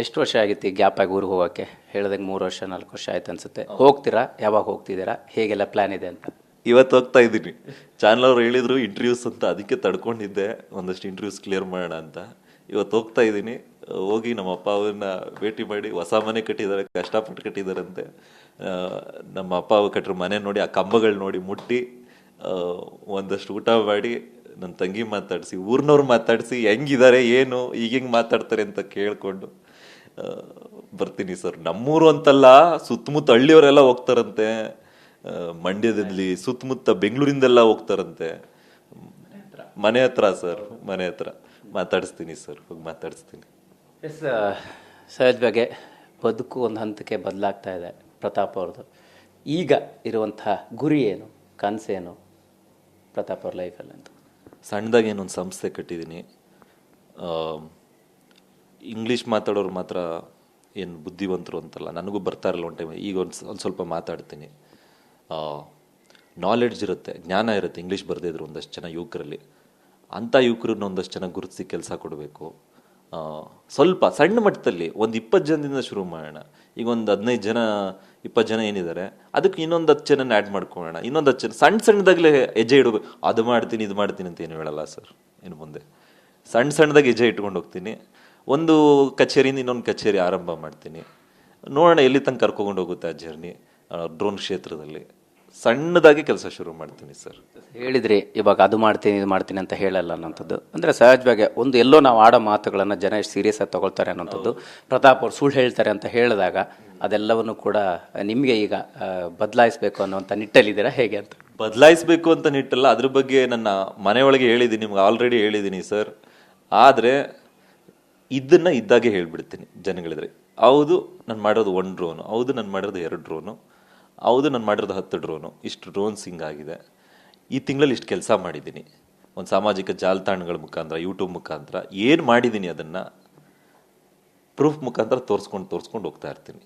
ಎಷ್ಟು ವರ್ಷ ಆಗಿತ್ತು ಈ ಗ್ಯಾಪ್ ಆಗಿ ಊರಿಗೆ ಹೋಗೋಕ್ಕೆ? ಹೇಳ್ದಂಗೆ ಮೂರು ವರ್ಷ, ನಾಲ್ಕು ವರ್ಷ ಆಯ್ತು ಅನ್ಸುತ್ತೆ. ಹೋಗ್ತೀರಾ? ಯಾವಾಗ ಹೋಗ್ತಿದ್ದೀರಾ ಹೇಗೆಲ್ಲ ಪ್ಲಾನ್ ಇದೆ ಅಂತ? ಇವತ್ತು ಹೋಗ್ತಾ ಇದ್ದೀನಿ. ಚಾನಲ್ ಅವ್ರು ಹೇಳಿದ್ರು ಇಂಟರ್ವ್ಯೂಸ್ ಅಂತ, ಅದಕ್ಕೆ ತಡ್ಕೊಂಡಿದ್ದೆ. ಒಂದಷ್ಟು ಇಂಟರ್ವ್ಯೂಸ್ ಕ್ಲಿಯರ್ ಮಾಡೋಣ ಅಂತ. ಇವತ್ತು ಹೋಗ್ತಾ ಇದ್ದೀನಿ. ಹೋಗಿ ನಮ್ಮ ಅಪ್ಪ ಅವ್ರನ್ನ ಭೇಟಿ ಮಾಡಿ, ಹೊಸ ಮನೆ ಕಟ್ಟಿದ್ದಾರೆ, ಕಷ್ಟಪಟ್ಟು ಕಟ್ಟಿದಾರಂತೆ ನಮ್ಮ ಅಪ್ಪ ಅವ್ರು ಕಟ್ಟಿರೋ ಮನೆ ನೋಡಿ, ಆ ಕಂಬಗಳು ನೋಡಿ ಮುಟ್ಟಿ ಒಂದಷ್ಟು ಊಟ ಮಾಡಿ ನನ್ನ ತಂಗಿ ಮಾತಾಡಿಸಿ, ಊರ್ನವ್ರು ಮಾತಾಡಿಸಿ, ಹೆಂಗಿದ್ದಾರೆ, ಏನು, ಈಗ ಹೆಂಗ್ ಮಾತಾಡ್ತಾರೆ ಅಂತ ಕೇಳ್ಕೊಂಡು ಬರ್ತೀನಿ ಸರ್. ನಮ್ಮೂರು ಅಂತಲ್ಲ ಸುತ್ತಮುತ್ತ ಹಳ್ಳಿಯವರೆಲ್ಲ ಹೋಗ್ತಾರಂತೆ. ಮಂಡ್ಯದಲ್ಲಿ ಸುತ್ತಮುತ್ತ ಬೆಂಗಳೂರಿಂದೆಲ್ಲ ಹೋಗ್ತಾರಂತೆ. ಮನೆ ಹತ್ರ ಸರ್ ಮನೆ ಹತ್ರ. ಮಾತಾಡಿಸ್ತೀನಿ ಸರ್ ಹೋಗಿ ಮಾತಾಡಿಸ್ತೀನಿ. ಎಸ್ ಸಹಜವಾಗಿ ಬದುಕು ಒಂದು ಹಂತಕ್ಕೆ ಬದಲಾಗ್ತಾ ಇದೆ ಪ್ರತಾಪ್ ಅವ್ರದ್ದು. ಈಗ ಇರುವಂತಹ ಗುರಿ ಏನು ಕನಸೇನು ಪ್ರತಾಪ್ ಅವ್ರ ಲೈಫಲ್ಲಿ ಅಂತ? ಸಣ್ಣದಾಗಿ ಏನೊಂದು ಸಂಸ್ಥೆ ಕಟ್ಟಿದ್ದೀನಿ. ಇಂಗ್ಲೀಷ್ ಮಾತಾಡೋರು ಮಾತ್ರ ಏನು ಬುದ್ಧಿವಂತರು ಅಂತಲ್ಲ, ನನಗೂ ಬರ್ತಾ ಇರಲ್ಲ ಒಂದು ಟೈಮ್ ಈಗ ಒಂದು ಒಂದು ಸ್ವಲ್ಪ ಮಾತಾಡ್ತೀನಿ. ನಾಲೆಡ್ಜ್ ಇರುತ್ತೆ, ಜ್ಞಾನ ಇರುತ್ತೆ, ಇಂಗ್ಲೀಷ್ ಬರ್ದೇ ಇದ್ರು ಒಂದಷ್ಟು ಜನ ಯುವಕರಲ್ಲಿ. ಅಂಥ ಯುವಕರನ್ನ ಒಂದಷ್ಟು ಜನ ಗುರುತಿಸಿ ಕೆಲಸ ಕೊಡಬೇಕು. ಸ್ವಲ್ಪ, ಸಣ್ಣ ಮಟ್ಟದಲ್ಲಿ ಒಂದು ಇಪ್ಪತ್ತು ಜನದಿಂದ ಶುರು ಮಾಡೋಣ. ಈಗ ಒಂದು ಹದಿನೈದು ಜನ, ಇಪ್ಪತ್ತು ಜನ ಏನಿದ್ದಾರೆ ಅದಕ್ಕೆ ಇನ್ನೊಂದು ಹತ್ತು ಜನನ ಆ್ಯಡ್ ಮಾಡ್ಕೊಳ್ಳೋಣ ಇನ್ನೊಂದು ಹತ್ತು ಜನ, ಸಣ್ಣ ಸಣ್ಣದಾಗಲೇ ಹೆಜ್ಜೆ ಇಡಬೇಕು ಅದು ಮಾಡ್ತೀನಿ, ಇದು ಮಾಡ್ತೀನಿ ಅಂತ ಏನು ಹೇಳಲ್ಲ ಸರ್, ಇನ್ನು ಮುಂದೆ. ಸಣ್ಣ ಸಣ್ಣದಾಗಿ ಹೆಜ್ಜೆ ಇಟ್ಕೊಂಡು ಹೋಗ್ತೀನಿ. ಒಂದು ಕಚೇರಿಯಿಂದ ಇನ್ನೊಂದು ಕಚೇರಿ ಆರಂಭ ಮಾಡ್ತೀನಿ. ನೋಡೋಣ ಎಲ್ಲಿ ತನಕ ಕರ್ಕೊಂಡು ಹೋಗುತ್ತೆ ಆ ಜರ್ನಿ ಡ್ರೋನ್ ಕ್ಷೇತ್ರದಲ್ಲಿ. ಸಣ್ಣದಾಗಿ ಕೆಲಸ ಶುರು ಮಾಡ್ತೀನಿ ಸರ್. ಹೇಳಿದ್ರಿ ಇವಾಗ ಅದು ಮಾಡ್ತೀನಿ ಇದು ಮಾಡ್ತೀನಿ ಅಂತ ಹೇಳಲ್ಲ ಅನ್ನೋಂಥದ್ದು. ಅಂದರೆ ಸಹಜವಾಗಿ ಒಂದು ಎಲ್ಲೋ ನಾವು ಆಡೋ ಮಾತುಗಳನ್ನು ಜನ ಎಷ್ಟು ಸೀರಿಯಸ್ ಆಗಿ ತಗೊಳ್ತಾರೆ ಅನ್ನೋಂಥದ್ದು. ಪ್ರತಾಪ್ ಅವ್ರು ಸುಳ್ಳು ಹೇಳ್ತಾರೆ ಅಂತ ಹೇಳಿದಾಗ ಅದೆಲ್ಲವನ್ನು ಕೂಡ ನಿಮಗೆ ಈಗ ಬದಲಾಯಿಸಬೇಕು ಅನ್ನೋಂಥ ನಿಟ್ಟಲ್ಲಿದ್ದೀರಾ? ಹೇಗೆ ಅಂತ? ಬದಲಾಯಿಸಬೇಕು ಅಂತ ನಿಟ್ಟಲ್ಲ. ಅದ್ರ ಬಗ್ಗೆ ನನ್ನ ಮನೆಯೊಳಗೆ ಹೇಳಿದ್ದೀನಿ ನಿಮ್ಗೆ ಆಲ್ರೆಡಿ ಹೇಳಿದ್ದೀನಿ ಸರ್. ಆದರೆ ಇದನ್ನ ಇದ್ದಾಗೆ ಹೇಳ್ಬಿಡ್ತೀನಿ ಜನಗಳಿದ್ರೆ. ಹೌದು, ನಾನು ಮಾಡಿರೋದು ಒನ್ ಡ್ರೋನು ಹೌದು, ನಾನು ಮಾಡಿರೋದು ಎರಡು ಡ್ರೋನು ಹೌದು, ನಾನು ಮಾಡಿರೋದು ಹತ್ತು ಡ್ರೋನು ಇಷ್ಟು ಡ್ರೋನ್ಸ್ ಹಿಂಗಾಗಿದೆ ಈ ತಿಂಗಳಲ್ಲಿ ಇಷ್ಟು ಕೆಲಸ ಮಾಡಿದ್ದೀನಿ ಒಂದು ಸಾಮಾಜಿಕ ಜಾಲತಾಣಗಳ ಮುಖಾಂತರ ಯೂಟ್ಯೂಬ್ ಮುಖಾಂತರ, ಏನು ಮಾಡಿದ್ದೀನಿ ಅದನ್ನು ಪ್ರೂಫ್ ಮುಖಾಂತರ ತೋರಿಸ್ಕೊಂಡು ತೋರಿಸ್ಕೊಂಡು ಹೋಗ್ತಾ ಇರ್ತೀನಿ.